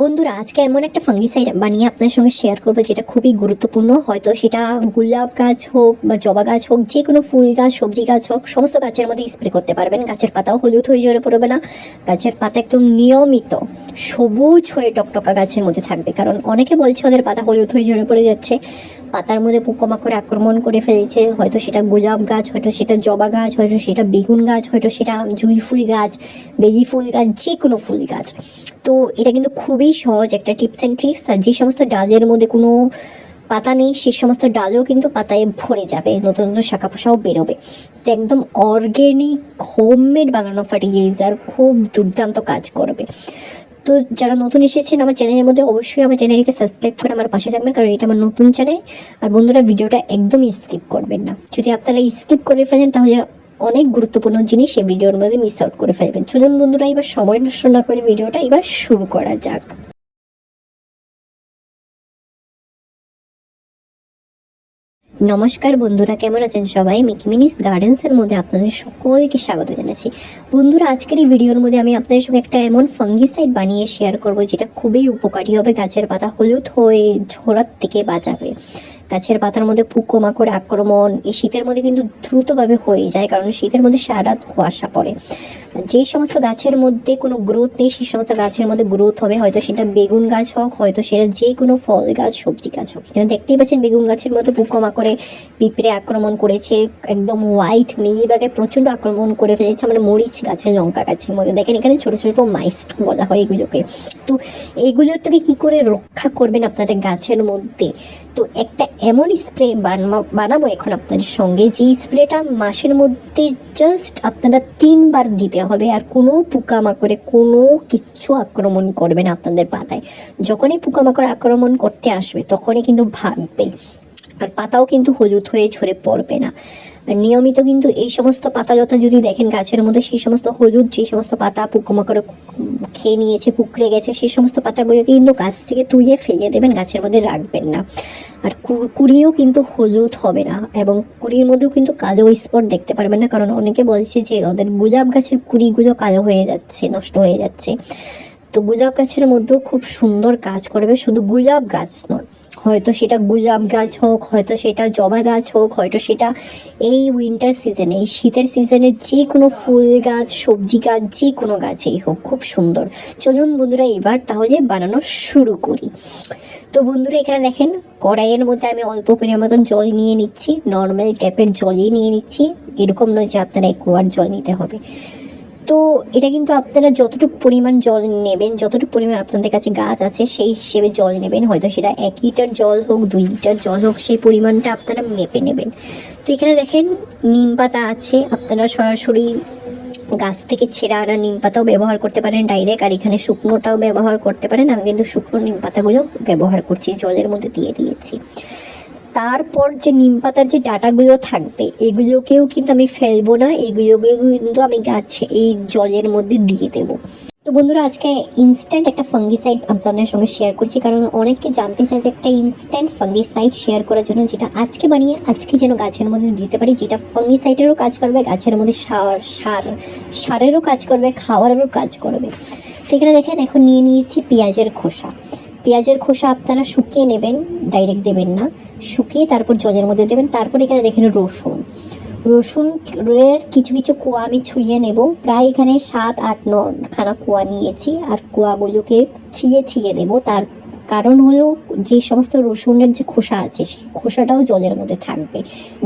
বন্ধুরা, আজকে এমন একটা ফাঙ্গিসাইড বানিয়ে আপনার সঙ্গে শেয়ার করব যেটা খুবই গুরুত্বপূর্ণ। হয়তো সেটা গোলাপ গাছ হোক বা জবা গাছ হোক যে কোনো ফুল গাছ, সবজি গাছ হোক, সমস্ত গাছের মধ্যে স্প্রে করতে পারবেন। গাছের পাতাও হলুদ হয়ে জড়ে পড়বে না। গাছের পাতা একদম নিয়মিত সবুজ হয়ে টকটকা গাছের মধ্যে থাকবে। কারণ অনেকে বলছে ওদের পাতা হলুদ হয়ে জড়ে পড়ে যাচ্ছে। পাতার মধ্যে পোকামাকড় আক্রমণ করে ফেলছে। হয়তো সেটা গোলাপ গাছ, হয়তো সেটা জবা গাছ, হয়তো সেটা বেগুন গাছ, হয়তো সেটা জুঁই ফুল গাছ বেলি ফুল গাছ যে কোনো ফুল গাছ। তো এটা কিন্তু খুবই সহজ একটা টিপস অ্যান্ড ট্রিক্স। আর যে সমস্ত ডালের মধ্যে কোনো পাতা নেই, সে সমস্ত ডালও কিন্তু পাতায় ভরে যাবে, নতুন নতুন শাখা পোশাও বেরোবে। তো একদম অর্গ্যানিক হোমমেড বানানো ফার্টিলাইজার খুব দুর্দান্ত কাজ করবে। তো যারা নতুন এসেছেন আমার চ্যানেলের মধ্যে অবশ্যই আমার চ্যানেলকে সাবস্ক্রাইব করে আমার পাশে থাকবেন, কারণ এটা আমার নতুন চ্যানেল। আর বন্ধুরা, ভিডিওটা একদমই স্কিপ করবেন না। যদি আপনারা স্কিপ করে ফেলেন, তাহলে অনেক গুরুত্বপূর্ণ জিনিস এই ভিডিওর মধ্যে মিস আউট করে ফেলবেন। চলুন বন্ধুরা, এবার সময় নষ্ট না করে ভিডিওটা এবার শুরু করা যাক। নমস্কার বন্ধুরা, কেমন আছেন সবাই? মিকিমিনিস গার্ডেন্সের মধ্যে আপনাদের সকলকে স্বাগত জানাচ্ছি। বন্ধুরা, আজকের এই ভিডিওর মধ্যে আমি আপনাদের সঙ্গে একটা এমন ফাঙ্গিসাইড বানিয়ে শেয়ার করব, যেটা খুবই উপকারী হবে গাছের পাতা হলুদ হয়ে ঝোড়ার থেকে বাঁচাবে। গাছের পাতার মধ্যে পোকো মাকড় আক্রমণ, এই শীতের মধ্যে কিন্তু দ্রুতভাবে হয়ে যায়, কারণ শীতের মধ্যে সারা কুয়াশা পড়ে। যে সমস্ত গাছের মধ্যে কোনো গ্রোথ নেই, সেই সমস্ত গাছের মধ্যে গ্রোথ হবে। হয়তো সেটা বেগুন গাছ হোক, হয়তো সেটা যে কোনো ফল গাছ, সবজি গাছ হোক। এখানে দেখতেই পাচ্ছেন বেগুন গাছের মতো পোকা মাকড়ে পিঁপড়ে আক্রমণ করেছে, একদম হোয়াইট মেয়েবাগে প্রচণ্ড আক্রমণ করে ফেলেছে মানে মরিচ গাছে, লঙ্কা গাছের মধ্যে। দেখেন এখানে ছোটো ছোটো মাইস্ট বলা হয় এগুলোকে। তো এইগুলোর থেকে কী করে রক্ষা করবেন আপনাদের গাছের মধ্যে? তো একটা এমন স্প্রে বানাবো এখন আপনাদের সঙ্গে যে স্প্রেটা মাসের মধ্যে জাস্ট আপনারা তিনবার দিতে হবে আর কোনো পোকামাকড়ে কোনো কিচ্ছু আক্রমণ করবে না আপনাদের পাতায়। যখনই পোকামাকড় আক্রমণ করতে আসবে, তখনই কিন্তু ভাববে। আর পাতাও কিন্তু হলুদ হয়ে ঝরে পড়বে না। আর নিয়মিত কিন্তু এই সমস্ত পাতা লতা যদি দেখেন গাছের মধ্যে, সেই সমস্ত হলুদ, যে সমস্ত পাতা পোকামাকড়ে খেয়ে নিয়েছে, কুকড়ে গেছে, সেই সমস্ত পাতাগুলোকে কিন্তু গাছ থেকে তুলে ফেলে দেবেন, গাছের মধ্যে রাখবেন না। আর কুড়িও কিন্তু হলুদ হবে না এবং কুড়ির মধ্যেও কিন্তু কালো স্পট দেখতে পারবেন না, কারণ অনেকে বলছে যে ওদের গোলাপ গাছের কুড়িগুলো কালো হয়ে যাচ্ছে, নষ্ট হয়ে যাচ্ছে। তো গোলাপ গাছের মধ্যেও খুব সুন্দর কাজ করবে, শুধু গোলাপ গাছ নয়। হয়তো সেটা গোলাপ গাছ হোক, হয়তো সেটা জবা গাছ হোক, হয়তো সেটা এই উইন্টার সিজনে এই শীতের সিজনে যে কোনো ফুল গাছ, সবজি গাছ, যে কোনো গাছেই হোক, খুব সুন্দর। চলুন বন্ধুরা, এবার তাহলে বানানো শুরু করি। তো বন্ধুরা, এখানে দেখেন, কড়াইয়ের মধ্যে আমি অল্প পরিমাণ মতন জল নিয়ে নিচ্ছি। নর্মাল ট্যাপের জলই নিয়ে নিচ্ছি। এরকম নয় যে আপনারা এক জল নিতে হবে। তো এটা কিন্তু আপনারা যতটুকু পরিমাণ জল নেবেন, যতটুকু পরিমাণ আপনাদের কাছে গাছ আছে, সেই হিসেবে জল নেবেন। হয়তো সেটা এক লিটার জল হোক, দুই লিটার জল হোক, সেই পরিমাণটা আপনারা মেপে নেবেন। তো এখানে দেখেন নিম পাতা আছে। আপনারা সরাসরি গাছ থেকে ছেঁড়া আনা নিম পাতাও ব্যবহার করতে পারেন ডাইরেক্ট আর এখানে শুকনোটাও ব্যবহার করতে পারেন। আমি কিন্তু শুকনো নিম পাতাগুলো ব্যবহার করছি, জলের মধ্যে দিয়ে দিয়েছি। তারপর যে নিম পাতার যে ডাটাগুলো থাকবে, এগুলোকেও কিন্তু আমি ফেলব না, এগুলোকেও কিন্তু আমি গাছে, এই জলের মধ্যে দিয়ে দেবো। তো বন্ধুরা, আজকে ইনস্ট্যান্ট একটা ফাঙ্গিসাইড আপনাদের সঙ্গে শেয়ার করছি, কারণ অনেকে জানতে চায় যে একটা ইনস্ট্যান্ট ফাঙ্গিসাইড শেয়ার করার জন্য যেটা আজকে বানিয়ে, আজকে যেন গাছের মধ্যে দিতে পারি, যেটা ফাঙ্গিসাইডেরও কাজ করবে, গাছের মধ্যে সার সার, সারেরও কাজ করবে, খাওয়ারেরও কাজ করবে। তো এখানে দেখেন, এখন নিয়ে নিয়েছি পেঁয়াজের খোসা। পেঁয়াজের খোসা আপনারা শুকিয়ে নেবেন ডাইরেক্ট দেবেন না। শুকিয়ে তারপর জলের মধ্যে দেবেন। তারপর এখানে দেখেন রসুন। রসুন এর কিছু কিছু কোয়া আমি ছুঁয়ে নেব। প্রায় এখানে সাত, আট, ন খানা কোয়া নিয়েছি। আর কোয়াগুলোকে ছিঁয়ে ছিঁয়ে দেবো। তার কারণ হলো যে সমস্ত রসুনের যে খোসা আছে, সেই খোসাটাও জলের মধ্যে থাকবে।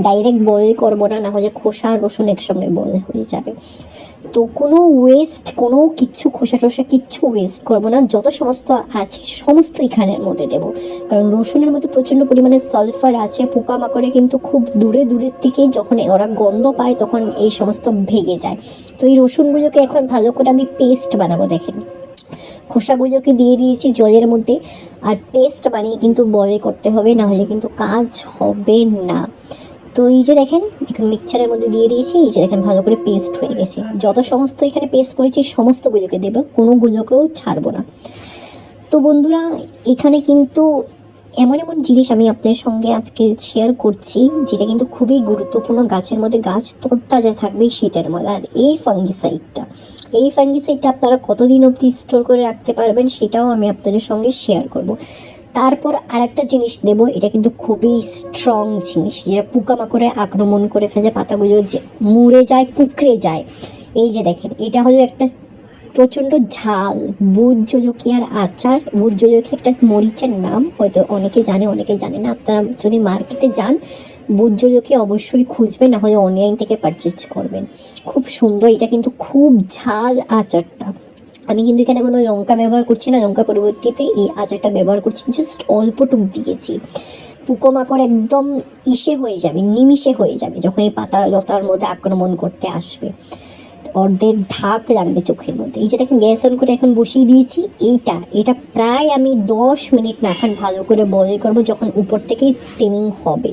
ডাইরেক্ট বয়েল করব না না হলে খোসা আর রসুন একসঙ্গে বয়েল হয়ে যাবে। তো কোনো ওয়েস্ট কোনো কিচ্ছু খোসা টোসা কিচ্ছু ওয়েস্ট করব না, যত সমস্ত আছে সমস্ত এখানের মধ্যে দেবো। কারণ রসুনের মধ্যে প্রচণ্ড পরিমাণে সালফার আছে, পোকামাকড়ে কিন্তু খুব দূরে দূরের থেকে যখন ওরা গন্ধ পায় তখন এই সমস্ত ভেঙে যায়। তো এই রসুনগুলোকে এখন ভালো করে আমি পেস্ট বানাবো, দেখেন। খোসাগুলোকে দিয়ে দিয়েছি জলের মধ্যে আর পেস্ট বানিয়ে কিন্তু বয়ে করতে হবে না হলে কিন্তু কাজ হবে না। তো এই যে দেখেন, এখানে মিক্সচারের মধ্যে দিয়ে দিয়েছি, এই যে দেখেন ভালো করে পেস্ট হয়ে গেছে। যত সমস্ত এখানে পেস্ট করেছি, সমস্তগুলোকে দেবো, কোনোগুলোকেও ছাড়বো না। তো বন্ধুরা, এখানে কিন্তু এমন এমন জিনিস আমি আপনাদের সঙ্গে আজকে শেয়ার করছি, যেটা কিন্তু খুবই গুরুত্বপূর্ণ। গাছের মধ্যে গাছ তরতাজা থাকবে, শীতের মধ্যে আর এই ফাঙ্গিসাইডটা এই ফাঙ্গিসাইডটা আপনারা কতদিন অবধি স্টোর করে রাখতে পারবেন সেটাও আমি আপনাদের সঙ্গে শেয়ার করব। তারপর আরেকটা জিনিস দেব, এটা কিন্তু খুবই স্ট্রং জিনিস, যেটা পোকামাকড়ে আক্রমণ করে ফেলে, পাতাগুলো যে মুড়ে যায় কুকড়ে যায়। এই যে দেখেন, এটা হলো একটা প্রচণ্ড ঝাল বুট জলকিয়ার আচার। বুট জলকি একটা মরিচের নাম, হয়তো অনেকে জানে অনেকে জানে না। আপনারা যদি মার্কেটে যান জলকি অবশ্যই খুঁজবেন না হলে অনলাইন থেকে পারচেজ করবেন। খুব সুন্দর, এটা কিন্তু খুব ঝাল আচারটা। আমি কিন্তু এখানে কোনো লঙ্কা ব্যবহার করছি না, লঙ্কা পরিবর্তিতে এই আচারটা ব্যবহার করছি জাস্ট অল্পটুক দিয়েছি। পোকামাকড় একদম ইসে হয়ে যাবে, নিমিষে হয়ে যাবে, যখন এই পাতা লতার মধ্যে আক্রমণ করতে আসবে। অর্ধেক ধাক লাগবে চোখের মধ্যে। এই যে দেখেন গ্যাস অন করে এখন বসিয়ে দিয়েছি, এইটা, এটা প্রায় আমি দশ মিনিট নাখান ভালো করে বয়েল করব যখন উপর থেকেই স্টিমিং হবে।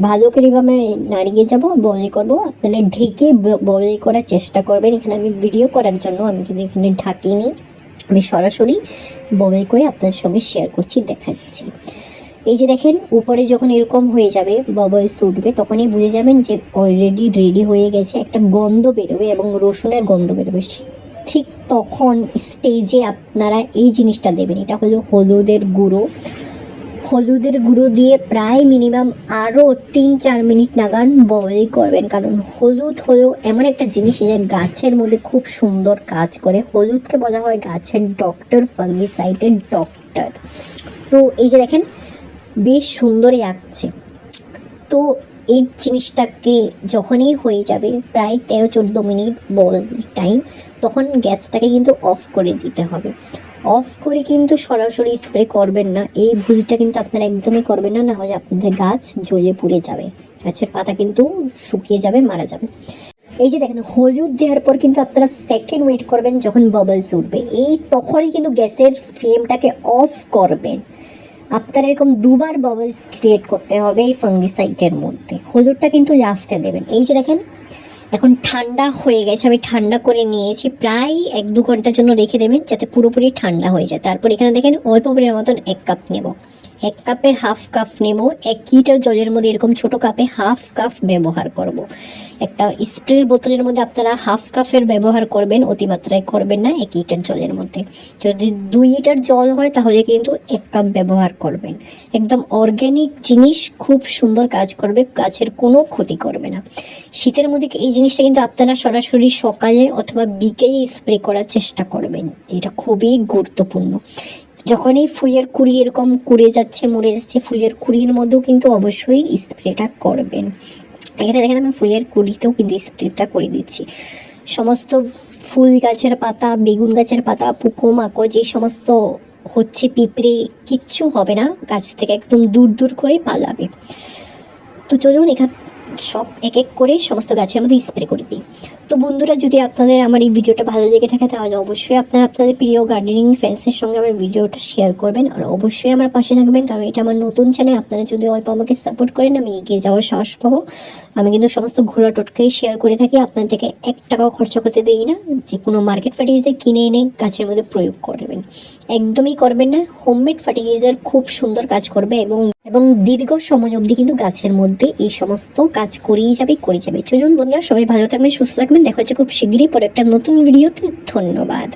ভালো করে এভাবে নাড়িয়ে যাব বয়েল করব। আপনারা ঢেকে বয়েল করার চেষ্টা করবেন। এখানে আমি ভিডিও করার জন্য আমি কিন্তু এখানে ঢাকিনি। আমি সরাসরি বয়েল করে আপনাদের সঙ্গে শেয়ার করছি, দেখাচ্ছি। এই যে দেখেন, উপরে যখন এরকম হয়ে যাবে বাবলস উঠবে, তখনই বুঝে যাবেন যে অলরেডি রেডি হয়ে গেছে একটা গন্ধ বেরোবে এবং রসুনের গন্ধ বেরোবে। ঠিক তখন স্টেজে আপনারা এই জিনিসটা দেবেন। এটা হলো হলুদের গুঁড়ো। হলুদের গুঁড়ো দিয়ে প্রায় মিনিমাম আরও তিন, চার মিনিট নাগান বয়েল করবেন। কারণ হলুদ হলো এমন একটা জিনিস যে গাছের মধ্যে খুব সুন্দর কাজ করে। হলুদকে বলা হয় গাছের ডক্টর ফাঙ্গিসাইডের ডক্টর তো এই যে দেখেন বেশ সুন্দরই আঁকছে। তো এই জিনিসটাকে যখনই হয়ে যাবে প্রায় তেরো চোদ্দ মিনিট বল টাইম তখন গ্যাসটাকে কিন্তু অফ করে দিতে হবে। অফ করে কিন্তু সরাসরি স্প্রে করবেন না। এই ভুলটা কিন্তু আপনারা একদমই করবেন না, নাহলে আপনাদের গাছ জ্বলে পুড়ে যাবে। গাছের পাতা কিন্তু শুকিয়ে যাবে, মারা যাবে। এই যে দেখেন, হলুদ দেওয়ার পর কিন্তু আপনারা সেকেন্ড ওয়েট করবেন যখন বাবলস উঠবে। এই তখনই কিন্তু গ্যাসের ফ্লেমটাকে অফ করবেন। আপনার এরকম দুবার বাবলস ক্রিয়েট করতে হবে এই ফাঙ্গিসাইডের মধ্যে। হলুদটা কিন্তু লাস্টে দেবেন। এই যে দেখেন, এখন ঠান্ডা হয়ে গেছে, আমি ঠান্ডা করে নিয়েছি, প্রায় এক দু ঘণ্টার জন্য রেখে দেবেন যাতে পুরোপুরি ঠান্ডা হয়ে যায়। তারপর এখানে দেখেন, অল্প পরিমাণ মতন এক কাপ নেব। এক কাপের হাফ কাপ নেব, এক লিটার জলের মধ্যে এরকম ছোট কাপে হাফ কাপ ব্যবহার করব। একটা স্প্রের বোতলের মধ্যে আপনারা হাফ কাপের ব্যবহার করবেন, অতিমাত্রায় করবেন না, এক লিটার জলের মধ্যে। যদি দুই লিটার জল হয়, তাহলে কিন্তু এক কাপ ব্যবহার করবেন। একদম অর্গ্যানিক জিনিস খুব সুন্দর কাজ করবে, গাছের কোনো ক্ষতি করবে না। শীতের মধ্যে এই জিনিসটা কিন্তু আপনারা সরাসরি সকালে অথবা বিকেলে স্প্রে করার চেষ্টা করবেন। এটা খুবই গুরুত্বপূর্ণ। যখন এই ফুলের কুড়ি এরকম কুড়ে যাচ্ছে, মরে যাচ্ছে, ফুলের কুড়ির মধ্যেও কিন্তু অবশ্যই স্প্রেটা করবেন। এখানে দেখেন আমি ফুলের কুড়িতেও কিন্তু স্প্রেটা করে দিচ্ছি। সমস্ত ফুল গাছের পাতা, বেগুন গাছের পাতা পুকো মাকড়, যে সমস্ত হচ্ছে পিঁপড়ে, কিচ্ছু হবে না। গাছ থেকে একদম দূর দূর করে পালাবে। তো চলুন এখান সব এক এক করে সমস্ত গাছের মধ্যে স্প্রে করে দিই। তো বন্ধুরা, যদি আপনাদের আমার এই ভিডিওটা ভালো লেগে থাকে, তাহলে অবশ্যই আপনারা আপনাদের প্রিয় গার্ডেনিং ফ্রেন্ডসের সঙ্গে আমার ভিডিওটা শেয়ার করবেন। আর অবশ্যই আমার পাশে থাকবেন, কারণ এটা আমার নতুন চ্যানেল আপনারা যদি অল্প আমাকে সাপোর্ট করেন, আমি এগিয়ে যাওয়ার সাহস পাবো। আমি কিন্তু সমস্ত ঘোরা টোটকাই শেয়ার করে থাকি, আপনার থেকে এক টাকাও খরচা করতে দিই না। যে কোনো মার্কেট ফার্টিলাইজার কিনে এনে গাছের মধ্যে প্রয়োগ করবেন। একদমই করবেন না হোমমেড ফার্টিলাইজার খুব সুন্দর কাজ করবে এবং এবং দীর্ঘ সময় অবধি কিন্তু গাছের মধ্যে এই সমস্ত কাজ করেই যাবে, করে যাবে। চলুন বন্ধুরা, সবাই ভালো থাকবেন, সুস্থ থাকবেন। দেখা হচ্ছে খুব শীঘ্রই পরে একটা নতুন ভিডিওতে ধন্যবাদ।